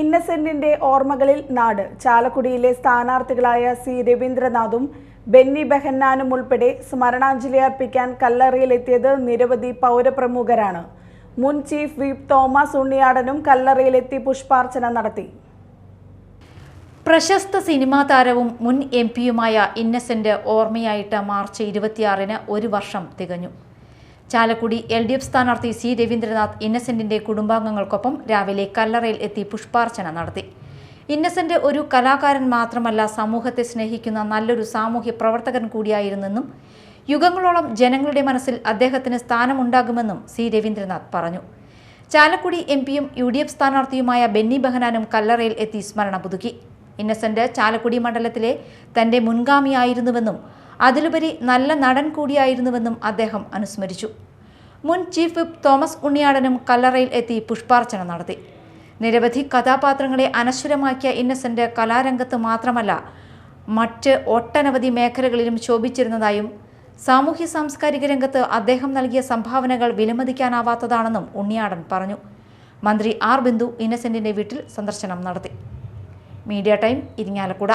ഇന്നസെന്റിന്റെ ഓർമ്മകളിൽ നാട്. ചാലക്കുടിയിലെ സ്ഥാനാർത്ഥികളായ സി രവീന്ദ്രനാഥും ബെന്നി ബെഹന്നാനും ഉൾപ്പെടെ സ്മരണാഞ്ജലി അർപ്പിക്കാൻ കല്ലറയിലെത്തിയത് നിരവധി പൗരപ്രമുഖരാണ്. മുൻ ചീഫ് വിപ്പ് തോമസ് ഉണ്ണിയാടനും കല്ലറയിലെത്തി പുഷ്പാർച്ചന നടത്തി. പ്രശസ്ത സിനിമാ താരവും മുൻ എം പിയുമായ ഇന്നസെന്റ് ഓർമ്മയായിട്ട് മാർച്ച് ഇരുപത്തിയാറിന് ഒരു വർഷം തികഞ്ഞു. ചാലക്കുടി എൽ ഡി എഫ് സ്ഥാനാർത്ഥി സി രവീന്ദ്രനാഥ് ഇന്നസെന്റിന്റെ കുടുംബാംഗങ്ങൾക്കൊപ്പം രാവിലെ കല്ലറയിൽ എത്തി പുഷ്പാർച്ചന നടത്തി. ഇന്നസെന്റ് ഒരു കലാകാരൻ മാത്രമല്ല സമൂഹത്തെ സ്നേഹിക്കുന്ന നല്ലൊരു സാമൂഹ്യ പ്രവർത്തകൻ കൂടിയായിരുന്നെന്നും യുഗങ്ങളോളം ജനങ്ങളുടെ മനസ്സിൽ അദ്ദേഹത്തിന് സ്ഥാനമുണ്ടാകുമെന്നും സി രവീന്ദ്രനാഥ് പറഞ്ഞു. ചാലക്കുടി എം പിയും യു ഡി എഫ് സ്ഥാനാർത്ഥിയുമായ ബെന്നി ബഹനാനും കല്ലറയിൽ എത്തി സ്മരണ പുതുക്കി. ഇന്നസെന്റ് ചാലക്കുടി മണ്ഡലത്തിലെ തന്റെ മുൻഗാമിയായിരുന്നുവെന്നും അതിലുപരി നല്ല നടൻ കൂടിയായിരുന്നുവെന്നും അദ്ദേഹം അനുസ്മരിച്ചു. മുൻ ചീഫ് വിപ്പ് തോമസ് ഉണ്ണിയാടനും കല്ലറയിൽ എത്തി പുഷ്പാർച്ചന നടത്തി. നിരവധി കഥാപാത്രങ്ങളെ അനശ്വരമാക്കിയ ഇന്നസെന്റ് കലാരംഗത്ത് മാത്രമല്ല മറ്റ് ഒട്ടനവധി മേഖലകളിലും ശോഭിച്ചിരുന്നതായും സാമൂഹ്യ സാംസ്കാരിക രംഗത്ത് അദ്ദേഹം നൽകിയ സംഭാവനകൾ വിലമതിക്കാനാവാത്തതാണെന്നും ഉണ്ണിയാടൻ പറഞ്ഞു. മന്ത്രി ആർ ബിന്ദു ഇന്നസെന്റിന്റെ വീട്ടിൽ സന്ദർശനം നടത്തി. Media time Irinjalakuda.